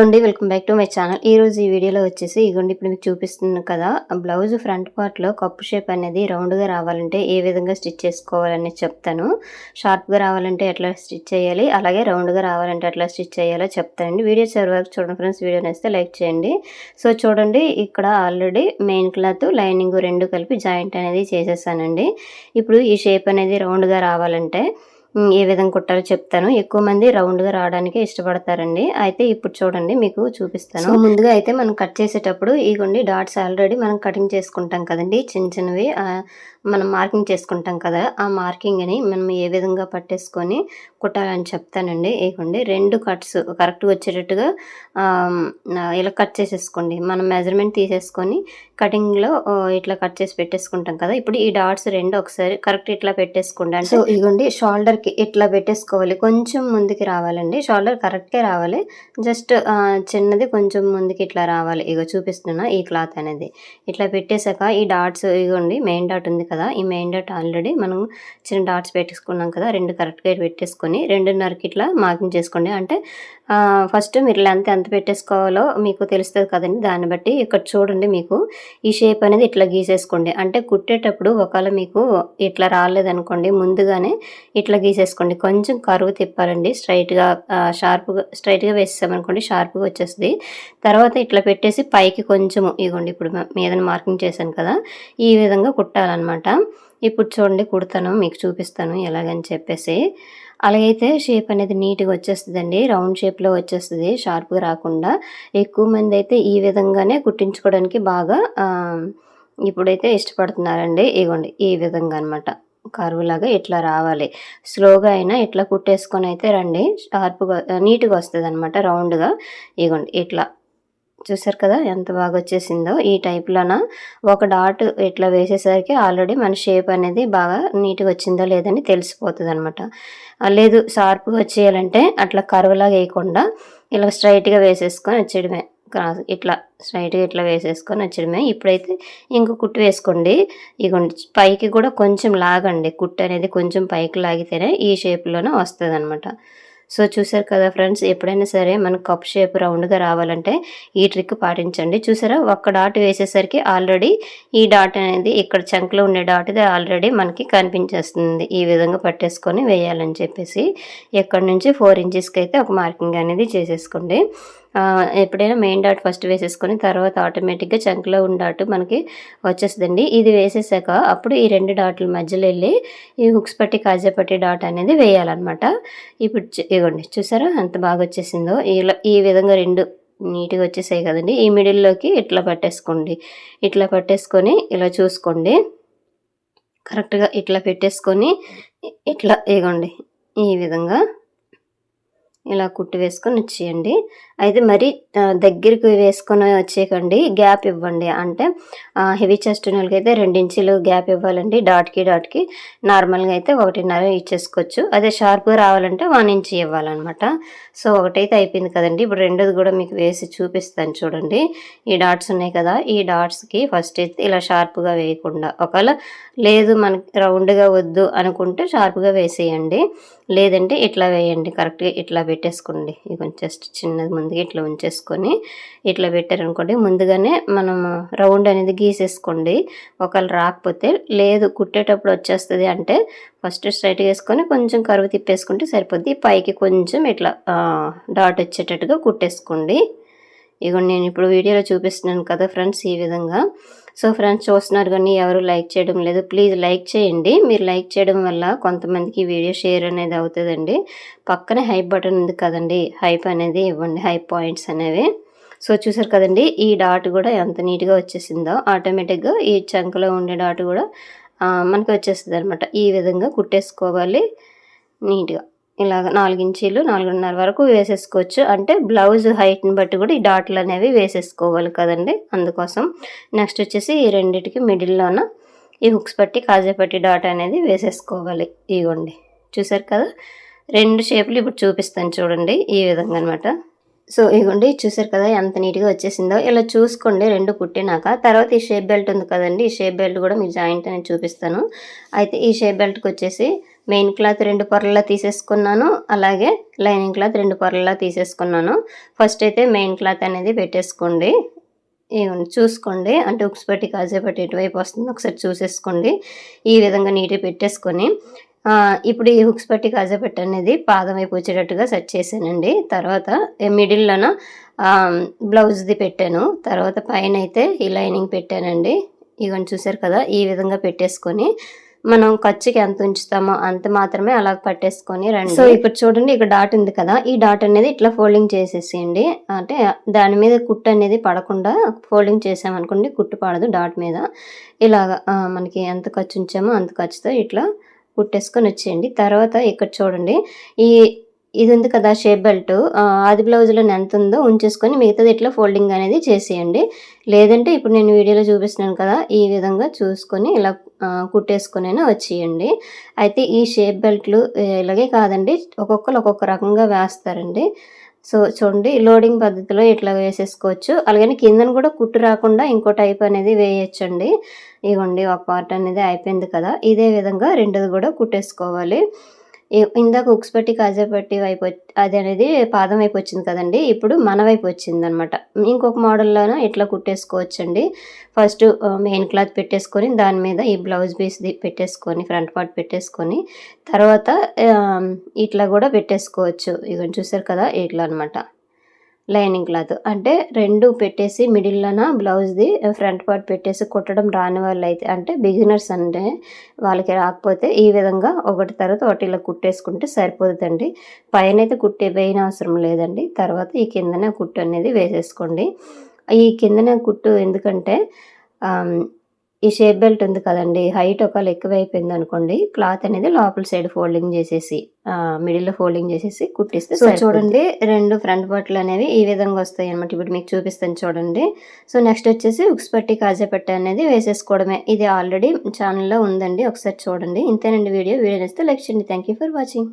అండి welcome back to my channel. ఈ రోజు ఈ వీడియోలో వచ్చేసి ఇగోండి ఇప్పుడు మీకు చూపిస్తున్నాను కదా బ్లౌజ్ ఫ్రంట్ పార్ట్లో కప్పు షేప్ అనేది రౌండ్గా రావాలంటే ఏ విధంగా స్టిచ్ చేసుకోవాలని చెప్తాను. షార్ప్గా రావాలంటే ఎట్లా స్టిచ్ చేయాలి అలాగే రౌండ్గా రావాలంటే ఎట్లా స్టిచ్ చేయాలో చెప్తానండి. వీడియో చివరి వరకు చూడండి ఫ్రెండ్స్ వీడియో నేస్తే లైక్ చేయండి. సో చూడండి ఇక్కడ ఆల్రెడీ మెయిన్ క్లాత్ లైనింగ్ రెండు కలిపి జాయింట్ అనేది చేసేసానండి. ఇప్పుడు ఈ షేప్ అనేది రౌండ్గా రావాలంటే ఏ విధంగా కుట్టాలో చెప్తాను. ఎక్కువ మంది రౌండ్గా రావడానికి ఇష్టపడతారండి. అయితే ఇప్పుడు చూడండి మీకు చూపిస్తాను. ముందుగా అయితే మనం కట్ చేసేటప్పుడు ఇగోండి డాట్స్ ఆల్రెడీ మనం కటింగ్ చేసుకుంటాం కదండి. చిన్న చిన్నవి మనం మార్కింగ్ చేసుకుంటాం కదా ఆ మార్కింగ్ని మనం ఏ విధంగా పట్టేసుకొని కుట్టాలని చెప్తానండి. ఇగోండి రెండు కట్స్ కరెక్ట్గా వచ్చేటట్టుగా ఇలా కట్ చేసేసుకోండి. మనం మెజర్మెంట్ తీసేసుకొని కటింగ్లో ఇట్లా కట్ చేసి పెట్టేసుకుంటాం కదా. ఇప్పుడు ఈ డాట్స్ రెండు ఒకసారి కరెక్ట్ ఇట్లా పెట్టేసుకోండి. అంటే సో ఇగోండి షోల్డర్కి ఇట్లా పెట్టేసుకోవాలి? కొంచెం ముందుకి రావాలండి. షోల్డర్ కరెక్ట్గా రావాలి. జస్ట్ చిన్నది కొంచెం ముందుకి ఇట్లా రావాలి. ఇగో చూపిస్తున్నా ఈ క్లాత్ అనేది. ఇట్లా పెట్టేశాక ఈ డాట్స్ ఇగోండి మెయిన్ డాట్ ఉంది కదా ఈ మెయిన్ డాట్ ఆల్రెడీ మనం చిన్న డాట్స్ పెట్టేసుకున్నాం కదా రెండు కరెక్ట్గా పెట్టేసుకొని రెండున్నరకి ఇట్లా మార్కింగ్ చేసుకోండి. అంటే ఫస్ట్ మీరు లెంత్ ఎంత పెట్టేసుకోవాలో మీకు తెలుస్తుంది కదండి. దాన్ని బట్టి ఇక్కడ చూడండి మీకు. ఈ షేప్ అనేది ఇట్లా గీసేసుకోండి. అంటే కుట్టేటప్పుడు ఒకవేళ మీకు ఇట్లా రాలేదనుకోండి ముందుగానే ఇట్లా గీసేసుకోండి కొంచెం కరువు తిప్పాలండి. స్ట్రైట్గా షార్ప్గా స్ట్రైట్గా వేసేసామనుకోండి షార్ప్గా వచ్చేస్తుంది. తర్వాత ఇట్లా పెట్టేసి పైకి కొంచెము ఇగోండి. ఇప్పుడు మీద మార్కింగ్ చేశాను కదా ఈ విధంగా కుట్టాలన్నమాట. ఇప్పుడు చూడండి కుడతాను మీకు చూపిస్తాను ఎలాగని చెప్పేసి. అలాగైతే షేప్ అనేది నీట్గా వచ్చేస్తుందండి. రౌండ్ షేప్లో వచ్చేస్తుంది షార్ప్గా రాకుండా. ఎక్కువ మంది అయితే ఈ విధంగానే కుట్టించుకోవడానికి బాగా ఇప్పుడైతే ఇష్టపడుతున్నారండి. ఇగోండి ఈ విధంగా అనమాట కరువులాగా ఇట్లా రావాలి? స్లోగా అయినా ఇట్లా కుట్టేసుకొని అయితే రండి. షార్ప్గా నీట్గా వస్తుంది అనమాట రౌండ్గా. ఇగోండి ఇట్లా. చూసారు కదా ఎంత బాగా వచ్చేసిందో? ఈ టైప్లోన? ఒక డాట్ ఇట్లా వేసేసరికి ఆల్రెడీ మన షేప్ అనేది బాగా నీట్గా వచ్చిందో లేదని తెలిసిపోతుంది అనమాట లేదు షార్ప్గా వచ్చేయాలంటే అట్లా కరువులాగా వేయకుండా ఇలా స్ట్రైట్గా వేసేసుకొని వచ్చేయడమే. క్రాస్ ఇట్లా స్ట్రైట్గా ఇట్లా వేసేసుకొని వచ్చడమే ఇప్పుడైతే ఇంకో కుట్టు వేసుకోండి. ఇగోండి పైకి కూడా కొంచెం లాగండి. కుట్టు అనేది కొంచెం పైకి లాగితేనే ఈ షేప్లోనే వస్తుంది అనమాట సో చూసారు కదా ఫ్రెండ్స్ ఎప్పుడైనా సరే మనకు కప్ షేప్ రౌండ్గా రావాలంటే ఈ ట్రిక్ పాటించండి. చూసారా ఒక్క డాట్ వేసేసరికి ఆల్రెడీ ఈ డాట్ అనేది ఇక్కడ చంకలో ఉండే డాట్ ఇది ఆల్రెడీ మనకి కనిపించేస్తుంది. ఈ విధంగా పట్టేసుకొని వేయాలని చెప్పేసి. ఎక్కడి నుంచి? ఫోర్ ఇంచెస్కి అయితే ఒక మార్కింగ్ అనేది చేసేసుకోండి. ఎప్పుడైనా మెయిన్ డాట్ ఫస్ట్ వేసేసుకొని తర్వాత ఆటోమేటిక్గా చంకలో ఉన్న డాట్ మనకి వచ్చేస్తుందండి. ఇది వేసేసాక అప్పుడు ఈ రెండు డాట్ల మధ్యలో వెళ్ళి ఈ హుక్స్ పట్టి కాజా పట్టి డాట్ అనేది వేయాలన్నమాట. ఇప్పుడు ఇవ్వండి ఇగోండి చూసారా ఎంత బాగా వచ్చేసిందో. ఇలా ఈ విధంగా రెండు నీట్గా వచ్చేసాయి కదండి. ఈ మిడిల్లోకి ఇట్లా పట్టేసుకోండి. ఇట్లా పట్టేసుకొని ఇలా చూసుకోండి. కరెక్ట్గా ఇట్లా పెట్టేసుకొని ఇట్లా ఇగోండి ఈ విధంగా ఇలా కుట్టు వేసుకొని వచ్చేయండి అయితే మరి దగ్గరికి వేసుకొని వచ్చేయకండి. గ్యాప్ ఇవ్వండి. అంటే హెవీ చెస్ట్ నెలకి అయితే రెండు గ్యాప్ ఇవ్వాలండి. డాట్కి డాట్కి. నార్మల్గా అయితే ఒకటిన్నర ఇచ్చేసుకోవచ్చు. అదే షార్ప్గా రావాలంటే వన్ ఇంచ్ ఇవ్వాలన్నమాట. సో ఒకటైతే అయిపోయింది కదండి. ఇప్పుడు రెండోది కూడా మీకు వేసి చూపిస్తాను చూడండి. ఈ డాట్స్ ఉన్నాయి కదా ఈ డాట్స్కి ఫస్ట్ అయితే ఇలా షార్ప్గా వేయకుండా. ఒకవేళ లేదు మనకి రౌండ్గా వద్దు అనుకుంటే షార్ప్గా వేసేయండి. లేదంటే ఇట్లా వేయండి కరెక్ట్గా ఇట్లా పెట్టేసుకోండి. ఇక జస్ట్ చిన్నది ముందుగా ఇట్లా ఉంచేసుకొని ఇట్లా పెట్టారనుకోండి ముందుగానే మనం రౌండ్ అనేది గీసేసుకోండి. ఒకవేళ రాకపోతే లేదు కుట్టేటప్పుడు వచ్చేస్తుంది అంటే ఫస్ట్ స్ట్రైట్గా వేసుకొని కొంచెం కరువు తిప్పేసుకుంటే సరిపోద్ది. పైకి కొంచెం ఇట్లా డాట్ వచ్చేటట్టుగా కుట్టేసుకోండి. ఇగో నేను ఇప్పుడు వీడియోలో చూపిస్తున్నాను కదా ఫ్రెండ్స్ ఈ విధంగా. సో ఫ్రెండ్స్ చూస్తున్నారు కానీ ఎవరు లైక్ చేయడం లేదు. ప్లీజ్ లైక్ చేయండి. మీరు లైక్ చేయడం వల్ల కొంతమందికి వీడియో షేర్ అనేది అవుతుందండి. పక్కనే హైప్ బటన్ ఉంది కదండి. హైప్ అనేది ఇవ్వండి. హైప్ పాయింట్స్ అనేవి. సో చూసారు కదండి ఈ డాట్ కూడా ఎంత నీట్గా వచ్చేసిందో ఆటోమేటిక్గా ఈ చంకలో ఉండే డాట్ కూడా మనకి వచ్చేస్తుంది అనమాట ఈ విధంగా కుట్టేసుకోవాలి నీట్గా. ఇలాగ నాలుగు ఇంచీలు నాలుగున్నర వరకు వేసేసుకోవచ్చు. అంటే బ్లౌజ్ హైట్ని బట్టి కూడా ఈ డాట్లు అనేవి వేసేసుకోవాలి కదండి. అందుకోసం నెక్స్ట్ వచ్చేసి ఈ రెండింటికి మిడిల్లోన ఈ హుక్స్ పట్టి కాజేపట్టి డాట్ అనేది వేసేసుకోవాలి. ఇగోండి. చూసారు కదా? రెండు షేపులు ఇప్పుడు చూపిస్తాను చూడండి ఈ విధంగా అనమాట సో ఇగోండి. చూసారు కదా ఎంత నీట్గా వచ్చేసిందో. ఇలా చూసుకోండి రెండు కుట్టినాక. తర్వాత ఈ షేప్ బెల్ట్ ఉంది కదండి. ఈ షేప్ బెల్ట్ కూడా మీకు జాయింట్ అనేది చూపిస్తాను. అయితే ఈ షేప్ బెల్ట్కి వచ్చేసి మెయిన్ క్లాత్ రెండు పొరల్లా తీసేసుకున్నాను. అలాగే లైనింగ్ క్లాత్ రెండు పొరల్లా తీసేసుకున్నాను. ఫస్ట్ అయితే మెయిన్ క్లాత్ అనేది పెట్టేసుకోండి. చూసుకోండి. అంటే ఉక్స్ పట్టి కాజేపట్టి ఎటువైపు వస్తుందో. ఒకసారి చూసేసుకోండి. ఈ విధంగా నీట్గా పెట్టేసుకొని ఇప్పుడు ఈ హుక్స్ పట్టి కాజాపెట్టి అనేది పాదం వైపు వచ్చేటట్టుగా సెట్ చేశానండి. తర్వాత మిడిల్లోన బ్లౌజ్ది పెట్టాను. తర్వాత పైన అయితే ఈ లైనింగ్ పెట్టానండి. ఇవన్నీ చూసారు కదా? ఈ విధంగా పెట్టేసుకొని మనం ఖర్చుకి ఎంత ఉంచుతామో అంత మాత్రమే అలా పట్టేసుకొని రండి. సో ఇప్పుడు చూడండి ఇక్కడ డాట్ ఉంది కదా ఈ డాట్ అనేది ఇట్లా ఫోల్డింగ్ చేసేసేయండి. అంటే దాని మీద కుట్టు అనేది పడకుండా ఫోల్డింగ్ చేసామనుకోండి కుట్టు పడదు డాట్ మీద. ఇలాగా మనకి ఎంత ఖర్చు ఉంచామో అంత ఖర్చుతో ఇట్లా కుట్టేసుకొని వచ్చేయండి. తర్వాత ఇక్కడ చూడండి ఈ ఇది ఉంది కదా షేప్ బెల్ట్. ఆది బ్లౌజ్లో ఎంత ఉందో ఉంచేసుకొని మిగతాది ఇట్లా ఫోల్డింగ్ అనేది చేసేయండి. లేదంటే ఇప్పుడు నేను వీడియోలో చూపిస్తున్నాను కదా ఈ విధంగా చూసుకొని ఇలా కుట్టేసుకునైనా వచ్చేయండి. అయితే ఈ షేప్ బెల్ట్లు ఇలాగే కాదండి ఒక్కొక్కరు ఒక్కొక్క రకంగా వేస్తారండి. సో చూడండి లోడింగ్ పద్ధతిలో ఇట్లా వేసేసుకోవచ్చు. అలాగని కిందను కూడా కుట్టు రాకుండా ఇంకో టైప్ అనేది వేయచ్చండి. ఇవ్వండి ఒక పార్ట్ అనేది అయిపోయింది కదా ఇదే విధంగా రెండోది కూడా కుట్టేసుకోవాలి. ఇందాక ఉక్స్పట్టి కాజాపట్టి వైపు అది అనేది పాదం వైపు వచ్చింది కదండి. ఇప్పుడు మన వైపు వచ్చింది అనమాట ఇంకొక మోడల్లోనూ ఇట్లా కుట్టేసుకోవచ్చండి. ఫస్ట్ మెయిన్ క్లాత్ పెట్టేసుకొని దాని మీద ఈ బ్లౌజ్ పీస్ది పెట్టేసుకొని ఫ్రంట్ పార్ట్ పెట్టేసుకొని తర్వాత ఇట్లా కూడా పెట్టేసుకోవచ్చు. ఇవన్నీ చూసారు కదా ఇట్లా అనమాట. Lining cloth. అంటే రెండు పెట్టేసి మిడిల్లోన బ్లౌజ్ది ఫ్రంట్ పార్ట్ పెట్టేసి కుట్టడం రాని వాళ్ళు అయితే అంటే బిగినర్స్ అంటే వాళ్ళకి రాకపోతే ఈ విధంగా ఒకటి తర్వాత ఒకటి ఇలా కుట్టేసుకుంటే సరిపోతుందండి. పైన అయితే కుట్టే వేయని అవసరం లేదండి. తర్వాత ఈ కిందనే కుట్టు అనేది వేసేసుకోండి. ఈ కిందనే కుట్టు ఎందుకంటే ఈ షేప్ బెల్ట్ ఉంది కదండి హైట్ ఒకవేళ ఎక్కువైపోయింది అనుకోండి క్లాత్ అనేది లోపల సైడ్ ఫోల్డింగ్ చేసేసి మిడిల్లో ఫోల్డింగ్ చేసేసి కుట్టిస్తే సో చూడండి రెండు ఫ్రంట్ పార్ట్లు అనేవి ఈ విధంగా వస్తాయి అనమాట ఇప్పుడు మీకు చూపిస్తాను చూడండి. సో నెక్స్ట్ వచ్చేసి ఉక్స్ పట్టి కాజా పట్టి అనేది వేసేసుకోవడమే. ఇది ఆల్రెడీ ఛానల్లో ఉందండి ఒకసారి చూడండి. ఇంతేనండి వీడియో. వీడియో నచ్చితే లైక్ చేయండి. Thank you for watching